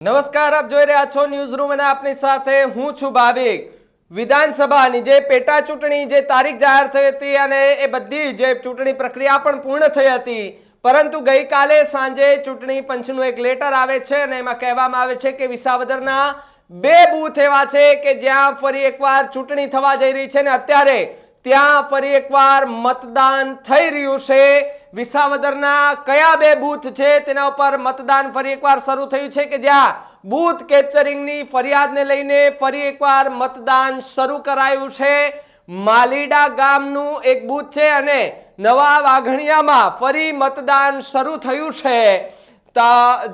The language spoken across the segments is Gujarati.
નમસ્કાર, આપ જોઈ રહ્યા છો ન્યૂઝ રૂમ અને આપની સાથે હું છું ભાવિક. વિધાનસભાની જે પેટા ચૂંટણી જે તારીખ જાહેર થઈ હતી અને એ બધી જે ચૂંટણી પ્રક્રિયા પણ પૂર્ણ થઈ હતી, પરંતુ ગઈકાલે સાંજે ચૂંટણી પંચનું એક લેટર આવે છે અને એમાં કહેવામાં આવે છે કે વિસાવદરના બે બૂથ એવા છે કે જ્યાં ફરી એકવાર ચૂંટણી થવા જઈ રહી છે ને અત્યારે ત્યાં ફરી એકવાર મતદાન થઈ રહ્યું છે. વિસાવદરના કયા બે બૂથ છે તેના ઉપર મતદાન ફરી એકવાર શરૂ થયું છે કે જ્યાં બૂથ કેપ્ચરિંગની ફરિયાદને લઈને ફરી એકવાર મતદાન શરૂ કરાયું છે. માલીડા ગામનું એક બૂથ છે અને નવા વાઘણિયામાં ફરી મતદાન શરૂ થયું છે.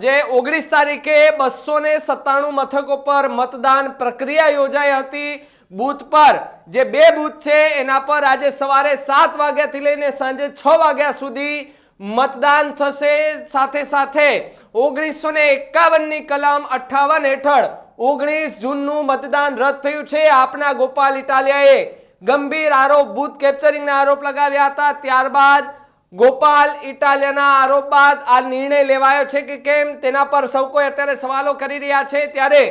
જે ઓગણીસ તારીખે બસો સત્તાણું મથકો પર મતદાન પ્રક્રિયા યોજાઈ હતી. બૂથ પર. જે બે બૂથ છે, એના પર આજે સવારે સાત વાગ્યાથી લઈને સાંજે છ વાગ્યા સુધી મતદાન થશે. સાથે સાથે ઓગણીસો ને એકાવનની કલમ અઠ્ઠાવન હેઠળ ઓગણીસ જૂનનું મતદાન રદ થયું છે. આપના ગોપાલ ઇટાલિયાએ ગંભીર આરોપ, બૂથ કેપ્ચરિંગના આરોપ લગાવ્યા હતા. ત્યારબાદ ગોપાલ ઇટાલિયાના આરોપ બાદ આ નિર્ણય લેવાયો છે કે કેમ? તેના પર સૌ કોઈ અત્યારે સવાલો કરી રહ્યા છે. ત્યારે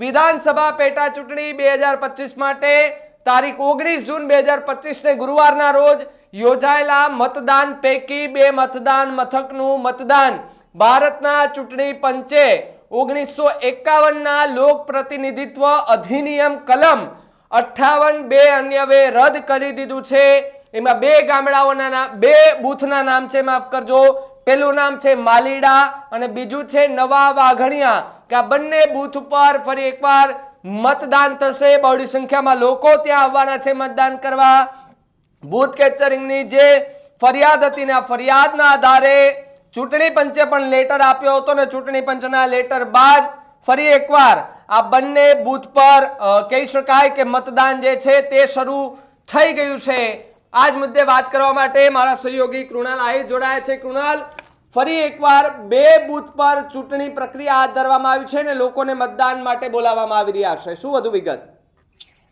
વિધાનસભા પેટા ચૂંટણી બે હજાર પચીસ માટે તારીખ ઓગણીસ જૂન બે હજાર પચીસને ગુરુવારના રોજ યોજાયેલા મતદાન પૈકી બે મતદાન મથકનું મતદાન. ભારતના ચૂંટણી પંચે ઓગણીસો એકાવનના લોક પ્રતિનિધિત્વ અધિનિયમ કલમ અઠ્ઠાવન બે અન્યવે રદ કરી દીધું છે. એમાં બે ગામડાઓના બે બૂથના નામ છે, માફ કરજો. પેલું નામ છે માલીડા અને બીજું છે નવા વાઘણિયા, કે આ બંને બૂથ ઉપર ફરી એકવાર મતદાન થશે. બહોળી સંખ્યામાં લોકો ત્યાં આવવાના છે મતદાન કરવા. બૂથ કેપ્ચરિંગની જે ફરિયાદ હતી ને આ ફરિયાદના આધારે ચૂંટણી પંચે પણ લેટર આપ્યો હતો ને ચૂંટણી પંચના લેટર બાદ ફરી એકવાર આ બંને બૂથ પર કહી શકાય કે મતદાન જે છે તે શરૂ થઈ ગયું છે. આજ મુદ્દે વાત કરવા માટે મારા સહયોગી કૃણાલ આહિર જોડાયા છે. કૃણાલ ફરી એકવાર બે બૂથ પર ચૂંટણી પ્રક્રિયા હાથ ધરવામાં આવી છે અને લોકોને મતદાન માટે બોલાવવામાં આવી રહ્યા છે. શું વધુ વિગત?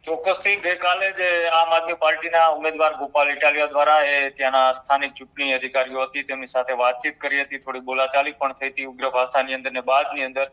ચોક્કસથી ગઈકાલે જે આમ આદમી પાર્ટીના ઉમેદવાર ગોપાલ ઇટાલિયા દ્વારા એ ત્યાંના સ્થાનિક ચૂંટણી અધિકારીઓ હતી, તેમની સાથે વાતચીત કરી હતી, થોડી બોલાચાલી પણ થઈ હતી ઉગ્ર ભાષાની અંદર ને બાદની અંદર.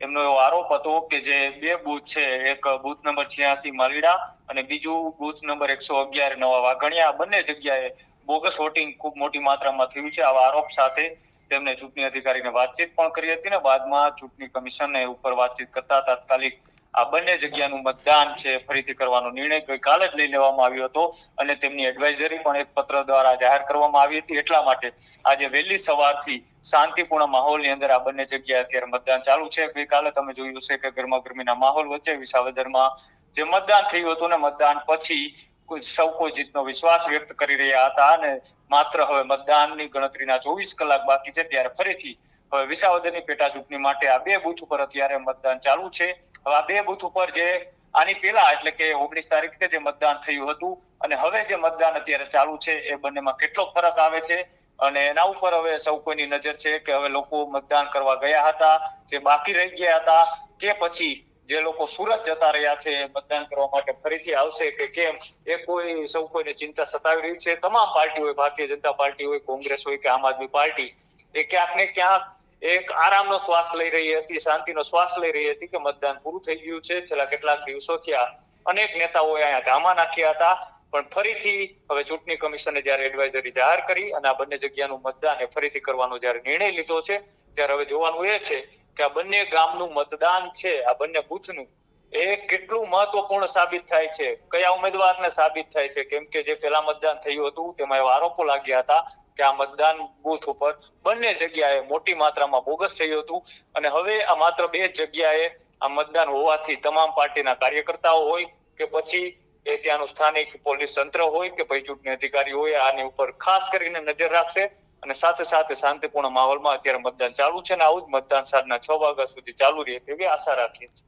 એમનો એવો આરોપ હતો કે જે બે બૂથ છે, એક બૂથ નંબર છ્યાસી માલીડા અને બીજું બૂથ નંબર એકસો અગિયાર નવા વાઘણિયા. બંને જગ્યાએ બોગસ વોટિંગ ખૂબ મોટી માત્રામાં થયું છે. આવા આરોપ સાથે તેમને ચૂંટણી અધિકારીને વાતચીત પણ કરી હતી ને બાદમાં ચૂંટણી કમિશનને ઉપર વાતચીત કરતા તાત્કાલિક આ બંને જગ્યાનું મતદાન છે ફરીથી કરવાનો નિર્ણય ગઈકાલે જ લઈ લેવામાં આવ્યો હતો અને તેમની એડવાઇઝરી પણ એક પત્ર દ્વારા જાહેર કરવામાં આવી હતી. એટલા માટે આજે વહેલી સવારથી શાંતિપૂર્ણ માહોલની અંદર આ બંને જગ્યાએ અત્યારે મતદાન ચાલુ છે. ગઈકાલે તમે જોયું હશે કે ગરમા ગરમીના માહોલ વચ્ચે વિસાવદરમાં જે મતદાન થયું હતું ને મતદાન પછી સૌ કોઈ જીતનો વિશ્વાસ વ્યક્ત કરી રહ્યા હતા અને માત્ર હવે મતદાનની ગણતરીના ચોવીસ કલાક બાકી છે ત્યારે ફરીથી હવે વિસાવદરની પેટા ચૂંટણી માટે આ બે બૂથ ઉપર અત્યારે મતદાન ચાલુ છે. હવે આ બે બૂથ ઉપર જે આની પહેલા એટલે કે ઓગણીસ તારીખે જે મતદાન થયું હતું અને હવે જે મતદાન અત્યારે ચાલુ છે એ બંનેમાં કેટલો ફરક આવે છે અને એના ઉપર હવે સૌ કોઈની નજર છે કે હવે લોકો મતદાન કરવા ગયા હતા, જે બાકી રહી ગયા હતા, કે પછી જે લોકો સુરત જતા રહ્યા છે મતદાન કરવા માટે ફરીથી આવશે કે કેમ? એ કોઈ, સૌ કોઈને ચિંતા સતાવી રહી છે. તમામ પાર્ટી હોય, ભારતીય જનતા પાર્ટી હોય, કોંગ્રેસ હોય કે આમ આદમી પાર્ટી, એ ક્યાંક ને ક્યાંક એક આરામનો શ્વાસ લઈ રહી હતી, શાંતિનો શ્વાસ લઈ રહી હતી કે મતદાન પૂરું થઈ ગયું છે. છેલ્લા કેટલાક દિવસો થયા અનેક નેતાઓએ અહીંયા ધામા નાખ્યા હતા. પણ ફરીથી હવે ચૂંટણી કમિશને જયારે એડવાઇઝરી જાહેર કરી અને આ બંને જગ્યાનું મતદાન એ ફરીથી કરવાનો જયારે નિર્ણય લીધો છે, ત્યારે હવે જોવાનું એ છે કે આ બંને ગામનું મતદાન છે, આ બંને બુથનું, એ કેટલું મહત્વપૂર્ણ સાબિત થાય છે? કયા ઉમેદવારને સાબિત થાય છે? કેમ કે જે પેલા મતદાન થયું હતું, તેમાં એવા આરોપો લાગ્યા હતા કે આ મતદાન બુથ ઉપર બંને જગ્યાએ મોટી માત્રામાં બોગસ થયું હતું. અને હવે આ માત્ર બે જગ્યાએ આ મતદાન હોવાથી તમામ પાર્ટીના કાર્યકર્તાઓ હોય કે પછી એ ત્યાંનું સ્થાનિક પોલીસ તંત્ર હોય કે પછી ચૂંટણી અધિકારી હોય, આની ઉપર ખાસ કરીને નજર રાખશે. અને સાથે સાથે શાંતિપૂર્ણ માહોલમાં અત્યારે મતદાન ચાલુ છે અને આવું જ મતદાન સાંજના છ વાગ્યા સુધી ચાલુ રહે તેવી આશા રાખીએ છીએ.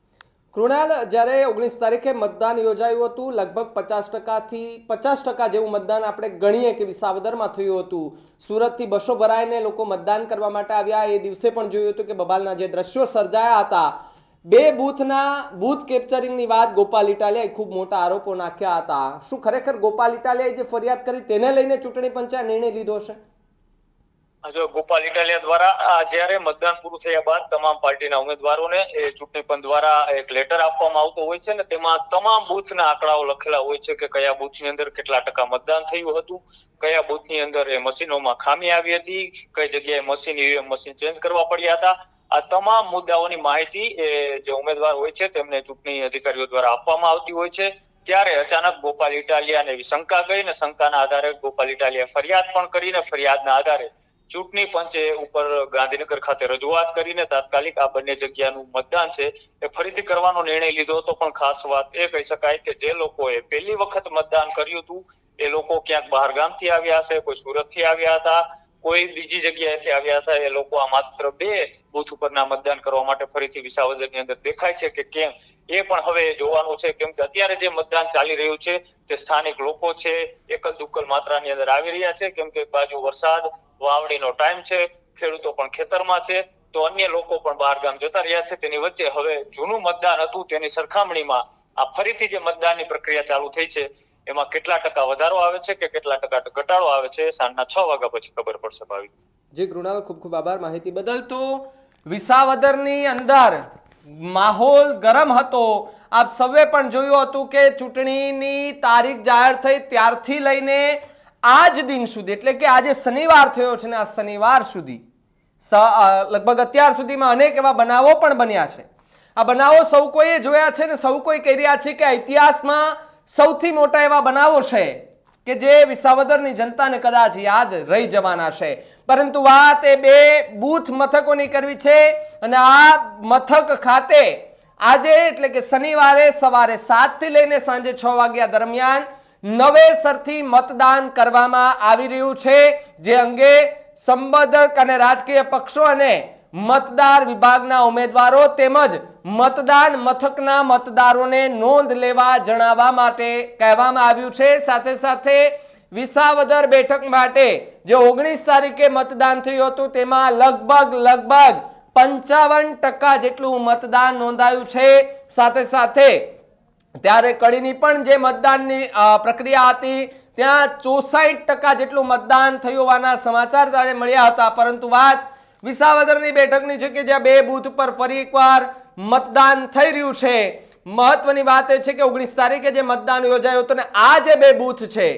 કૃણાલ, જ્યારે ઓગણીસ તારીખે મતદાન યોજાયું હતું, લગભગ પચાસ ટકાથી પચાસ ટકા જેવું મતદાન આપણે ગણીએ કે વિસાવદરમાં થયું હતું. સુરતથી બસો ભરાઈને લોકો મતદાન કરવા માટે આવ્યા. એ દિવસે પણ જોયું હતું કે બબાલના જે દ્રશ્યો સર્જાયા હતા, બે બૂથના બૂથ કેપ્ચરિંગની વાત ગોપાલ ઇટાલિયાએ ખૂબ મોટા આરોપો નાખ્યા હતા. શું ખરેખર ગોપાલ ઇટાલિયાએ જે ફરિયાદ કરી, તેને લઈને ચૂંટણી પંચે નિર્ણય લીધો છે? જો ગોપાલ ઇટાલિયા દ્વારા જ્યારે મતદાન પૂરું થયા બાદ તમામ પાર્ટીના ઉમેદવારોને એ ચૂંટણી પંચ દ્વારા એક લેટર આપવામાં આવતો હોય છે ને તેમાં તમામ બૂથના આંકડાઓ લખેલા હોય છે કે કયા બૂથની અંદર કેટલા ટકા મતદાન થયું હતું, કયા બૂથની અંદર એ મશીનોમાં ખામી આવી હતી, કઈ જગ્યાએ મશીન, ઈવીએમ મશીન ચેન્જ કરવા પડ્યા હતા. આ તમામ મુદ્દાઓની માહિતી એ જે ઉમેદવાર હોય છે તેમને ચૂંટણી અધિકારીઓ દ્વારા આપવામાં આવતી હોય છે. ત્યારે અચાનક ગોપાલ ઇટાલિયાને એવી શંકા ગઈ ને શંકાના આધારે ગોપાલ ઇટાલિયા ફરિયાદ પણ કરીને ફરિયાદના આધારે ચૂંટણી પંચે ઉપર ગાંધીનગર ખાતે રજૂઆત કરીને તાત્કાલિક આ બંને જગ્યાનું મતદાન છે એ ફરીથી કરવાનો નિર્ણય લીધો હતો. પણ ખાસ વાત એ કહી શકાય કે જે લોકોએ પહેલી વખત મતદાન કર્યું હતું, એ લોકો ક્યાંક બહાર ગામથી આવ્યા હશે, કોઈ સુરતથી આવ્યા હતા, કોઈ બીજી જગ્યાએથી આવ્યા હતા. એ લોકો આ માત્ર બે બુથ ઉપરના મતદાન કરવા માટે ફરીથી વિસાવદરની અંદર દેખાય છે કે કેમ? એ પણ હવે જોવાનું છે. કેમ કે અત્યારે જે મતદાન ચાલી રહ્યું છે, તે સ્થાનિક લોકો છે, એકલ દુકલ માત્રાની અંદર આવી રહ્યા છે. કેમ કે બાજુ વરસાદ વાવણીનો ટાઈમ છે, ખેડૂતો પણ ખેતરમાં છે, તો અન્ય લોકો પણ બહાર ગામ જતા રહ્યા છે. તેની વચ્ચે હવે જૂનું મતદાન હતું, તેની સરખામણીમાં આ ફરીથી જે મતદાનની પ્રક્રિયા ચાલુ થઈ છે, એમાં કેટલા ટકા વધારો આવે છે કે કેટલા ટકા ઘટાડો આવે છે સાંજના છ વાગ્યા પછી ખબર પડશે ભાવિક જે, કૃણાલ, ખૂબ ખૂબ આભાર. માહિતી બદલ તો વિસાવદરની અંદર માહોલ ગરમ હતો. આપ સૌએ પણ જોયું હતું કે ચૂંટણીની તારીખ જાહેર થઈ, ત્યારથી લઈને આજ દિન સુધી, એટલે કે આજે શનિવાર થયો છે ને આ શનિવાર સુધી લગભગ અત્યાર સુધીમાં અનેક એવા બનાવો પણ બન્યા છે. આ બનાવો સૌ કોઈએ જોયા છે ને સૌ કોઈ કહી રહ્યા છે કે ઇતિહાસમાં સૌથી મોટા એવા બનાવો છે કે જે વિસાવદરની જનતાને કદાચ યાદ રહી જવાના છે. પરંતુ વાત એ બે બૂથ મથકોની કરવી છે અને આ મથક ખાતે આજે, એટલે કે શનિવારે સવારે સાતથી લઈને સાંજે છ વાગ્યા દરમિયાન નવેસરથી મતદાન કરવામાં આવી રહ્યું છે, જે અંગે સંબંધક અને રાજકીય પક્ષો અને મતદાર વિભાગના ઉમેદવારો તેમજ મતદાન મથકના મતદારોને નોંધ લેવા જણાવવા માટે કહેવામાં આવ્યું છે. સાથે સાથે વિસાવદર બેઠક માટે જે ઓગણીસ તારીખે મતદાન થયું હતું, તેમાં લગભગ લગભગ પંચાવન જેટલું મતદાન નોંધાયું છે. સાથે સાથે ત્યારે કડીની પણ જે મતદાનની પ્રક્રિયા હતી, ત્યાં ચોસાઠ ટકા જેટલું મતદાન થયું હોવાના સમાચાર ત્યારે મળ્યા હતા. પરંતુ વાત વિસાવદરની બેઠકની છે કે જ્યાં બે બૂથ પર ફરી એકવાર મતદાન થઈ રહ્યું છે. મહત્વની વાત એ છે કે ઓગણીસ તારીખે જે મતદાન યોજાયું હતું ને આ જે બે બૂથ છે,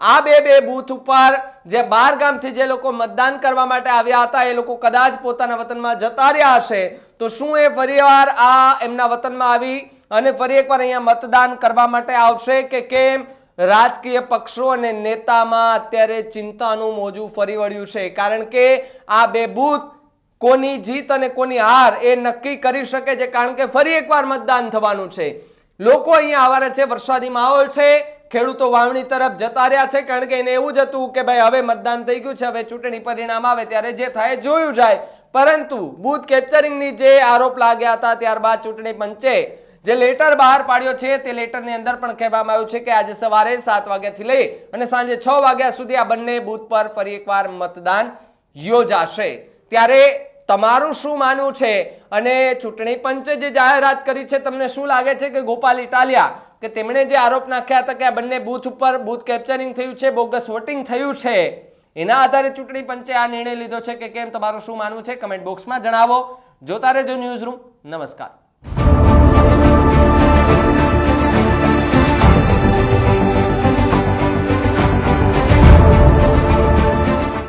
આ બે બે બૂથ ઉપર જે બાર ગામથી જે લોકો મતદાન કરવા માટે આવ્યા હતા, એ લોકો કદાચ પોતાના વતનમાં જતા રહ્યા હશે. તો શું એ ફરીવાર આ એમના વતનમાં આવી અને ફરી એકવાર અહીંયા મતદાન કરવા માટે આવશે કે કેમ રાજકીય પક્ષો અને નેતામાં અત્યારે ચિંતાનું મોજું ફરી વળ્યું છે. કારણ કે આ બે બૂથ કોની જીત અને કોની હાર એ નક્કી કરી શકે છે, કારણ કે ફરી એકવાર મતદાન થવાનું છે. લોકો અહીંયા આવવાના છે, વરસાદી માહોલ છે, ખેડૂતો વાવણી તરફ જતા રહ્યા છે, કારણ કે એને એવું જ હતું કે ભાઈ હવે મતદાન થઈ ગયું છે, હવે ચૂંટણી પરિણામ આવે ત્યારે જે થાય જોયું જાય. પરંતુ બૂથ કેપ્ચરિંગની જે આરોપ લાગ્યા હતા, ત્યારબાદ ચૂંટણી પંચે જે લેટર બહાર પાડ્યો છે, તે લેટરની અંદર પણ કહેવામાં આવ્યું છે કે આજે સવારે સાત વાગ્યાથી લઈ અને સાંજે છ વાગ્યા સુધી આ બંને બૂથ પર ફરી એકવાર મતદાન યોજાશે. ત્યારે તમારું શું માનવું છે? અને ચૂંટણી પંચે જે જાહેરાત કરી છે, તમને શું લાગે છે કે ગોપાલ ઇટાલિયા, કે તેમણે જે આરોપ નાખ્યા હતા કે આ બંને બૂથ ઉપર બૂથ કેપ્ચરિંગ થયું છે બોગસ વોટિંગ થયું છે, એના આધારે ચૂંટણી પંચે આ નિર્ણય લીધો છે કે કેમ? તમારું શું માનવું છે? કમેન્ટ બોક્સમાં જણાવો. જોતા રહેજો ન્યૂઝ રૂમ નમસ્કાર.